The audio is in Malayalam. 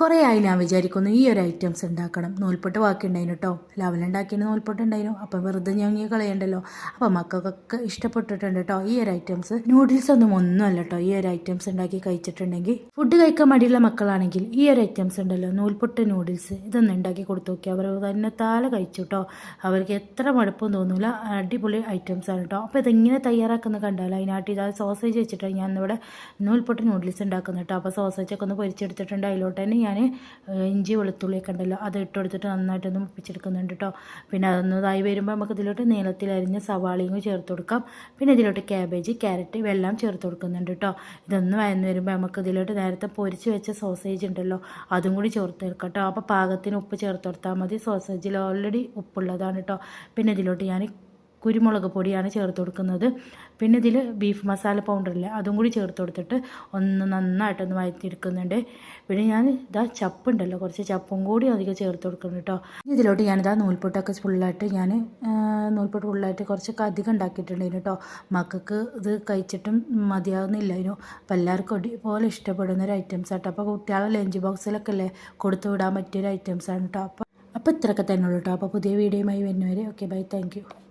കുറേ ആയി ഞാൻ വിചാരിക്കുന്നു ഈ ഒരു ഐറ്റംസ് ഉണ്ടാക്കണം. നൂൽപ്പൊട്ട് ഉണ്ടായിരുന്നു കേട്ടോ ലവലുണ്ടാക്കിയതിന് നൂൽപ്പൊട്ട് ഉണ്ടായിരുന്നു അപ്പം വെറുതെ ഈ കളയണ്ടല്ലോ. അപ്പം മക്കൾക്കൊക്കെ ഇഷ്ടപ്പെട്ടിട്ടുണ്ട് കേട്ടോ ഈ ഒരു ഐറ്റംസ് നൂഡിൽസ് ഒന്നും ഒന്നുമല്ല കേട്ടോ ഈ ഒരു ഐറ്റംസ് ഉണ്ടാക്കി കഴിച്ചിട്ടുണ്ടെങ്കിൽ. ഫുഡ് കഴിക്കാൻ മടിയുള്ള മക്കളാണെങ്കിൽ ഈ ഒരു ഐറ്റംസ് ഉണ്ടല്ലോ. നൂൽപ്പൊട്ട് നൂഡിൽസ് ഇതൊന്നും ഉണ്ടാക്കി കൊടുത്തു നോക്കി അവർ തന്നെ താല കഴിച്ചു കേട്ടോ അവർക്ക് എത്ര മടുപ്പും തോന്നില്ല അടിപൊളി ഐറ്റംസ് ആണ് കേട്ടോ അപ്പോൾ ഇതെങ്ങനെ തയ്യാറാക്കുന്നത് കണ്ടാലോ അതിനായിട്ട് ഇതാ സോസേജ് വെച്ചിട്ടാണ് ഞാൻ ഇവിടെ നൂൽപ്പൊട്ട് നൂഡിൽസ് ഉണ്ടാക്കുന്നത് കേട്ടോ അപ്പോൾ സോസേജ് ഒക്കെ ഒന്ന് പൊരിച്ചെടുത്തിട്ടുണ്ട്. അതിലോട്ട് തന്നെ ഞാൻ ഇഞ്ചി വെളുത്തുള്ളിയൊക്കെ ഉണ്ടല്ലോ അത് ഇട്ട് കൊടുത്തിട്ട് നന്നായിട്ടൊന്ന് മുപ്പിച്ചെടുക്കുന്നുണ്ട് കേട്ടോ പിന്നെ അതൊന്നതായി വരുമ്പോൾ നമുക്ക് ഇതിലോട്ട് നീളത്തിൽ അരിഞ്ഞ സവാളയും ചേർത്ത് കൊടുക്കാം. പിന്നെ ഇതിലോട്ട് ക്യാബേജ് ക്യാരറ്റ് വെള്ളം ചേർത്ത് കൊടുക്കുന്നുണ്ട് കേട്ടോ ഇതൊന്ന് വയന്ന് വരുമ്പോൾ നമുക്ക് ഇതിലോട്ട് നേരത്തെ പൊരിച്ച് വെച്ച സോസേജ് ഉണ്ടല്ലോ അതും കൂടി ചേർത്ത് കേട്ടോ അപ്പോൾ പാകത്തിന് ഉപ്പ് ചേർത്ത് കൊടുത്താൽ മതി. സോസേജിൽ ഓൾറെഡി ഉപ്പുള്ളതാണ് കേട്ടോ പിന്നെ ഇതിലോട്ട് ഞാൻ കുരുമുളക് പൊടിയാണ് ചേർത്ത് കൊടുക്കുന്നത്. പിന്നെ ഇതിൽ ബീഫ് മസാല പൗഡർ ഇല്ല അതും കൂടി ചേർത്ത് കൊടുത്തിട്ട് ഒന്ന് നന്നായിട്ടൊന്ന് വഴറ്റിയെടുക്കുന്നുണ്ട്. പിന്നെ ഞാൻ ഇതാ ചപ്പുണ്ടല്ലോ കുറച്ച് ചപ്പും കൂടി അധികം ചേർത്ത് കൊടുക്കുന്നു കേട്ടോ ഇതിലോട്ട് ഞാനിതാ നൂൽപ്പൊട്ടൊക്കെ ഫുള്ളായിട്ട് ഞാൻ നൂൽപ്പൊട്ട് ഫുള്ളായിട്ട് കുറച്ചൊക്കെ അധികം ഉണ്ടാക്കിയിട്ടുണ്ടായിരുന്നു കേട്ടോ മക്കൾക്ക് ഇത് കഴിച്ചിട്ടും മതിയാകുന്നില്ലായിരുന്നു അപ്പം എല്ലാവർക്കും ഒരുപോലെ ഇഷ്ടപ്പെടുന്ന ഒരു ഐറ്റംസ് ആട്ടോ. അപ്പോൾ കുട്ടികളെ ലഞ്ച് ബോക്സിലൊക്കെ അല്ലേ കൊടുത്തു വിടാൻ പറ്റിയൊരു ഐറ്റംസാണ് കേട്ടോ അപ്പോൾ അപ്പോൾ ഇത്രയൊക്കെ തന്നെ ഉള്ളൂ കേട്ടോ അപ്പോൾ പുതിയ വീഡിയോയുമായി വരുന്നവരെ ഓക്കെ ബൈ താങ്ക്